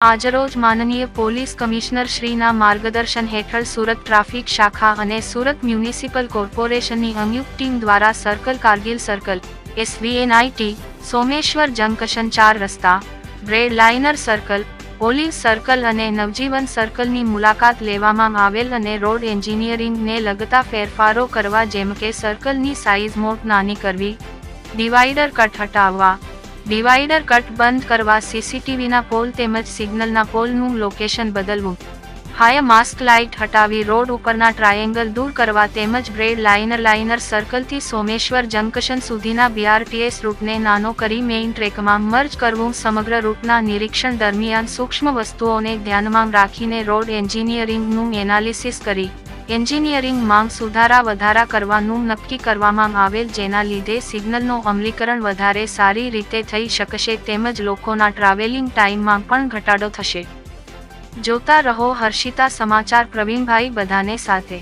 આજરોજ માનનીય police commissioner શ્રીના માર્ગદર્શન હેઠળ સુરત ટ્રાફિક શાખા અને સુરત મ્યુનિસિપલ કોર્પોરેશનની સંયુક્ત ટીમ દ્વારા circle Kargil circle, SVNIT, Someshwar junction ચાર રસ્તા, bread liner circle olive circle અને નવજીવન સર્કલની મુલાકાત લેવામાં આવેલ અને રોડ એન્જિનિયરિંગને લગતા ફેરફારો કરવા જેમ કે સર્કલની સાઇઝ મોટ, નાની કરવી ડિવાઈડર કટ હટાવવા ડિવાઈડર કટ બંધ કરવા સીસીટીવીના પોલ તેમજ સિગ્નલના પોલનું લોકેશન બદલવું. હાય માસ્ક લાઇટ હટાવી રોડ ઉપરના ટ્રાયેંગલ દૂર કરવા તેમજ બ્રેડ લાઇનર લાઇનર સર્કલથી સોમેશ્વર જંકશન સુધીના બીઆરટીએસ રૂટને નાનો કરી મેઇન ટ્રેકમાં મર્જ કરવું સમગ્ર રૂટના નિરીક્ષણ દરમિયાન સૂક્ષ્મ વસ્તુઓને ધ્યાનમાં રાખીને રોડ એન્જિનિયરિંગનું એનાલિસિસ કરી. એન્જિનિયરિંગ માંગ સુધારા વધારા કરવાનું નક્કી કરવામાં આવેલ, જેના લીધે સિગ્નલનું અમલીકરણ વધારે સારી રીતે થઈ શકશે તેમજ લોકોના ટ્રાવેલિંગ ટાઈમમાં પણ ઘટાડો થશે. જોતા રહો હર્ષિતા સમાચાર પ્રવીણભાઈ બધાને સાથે.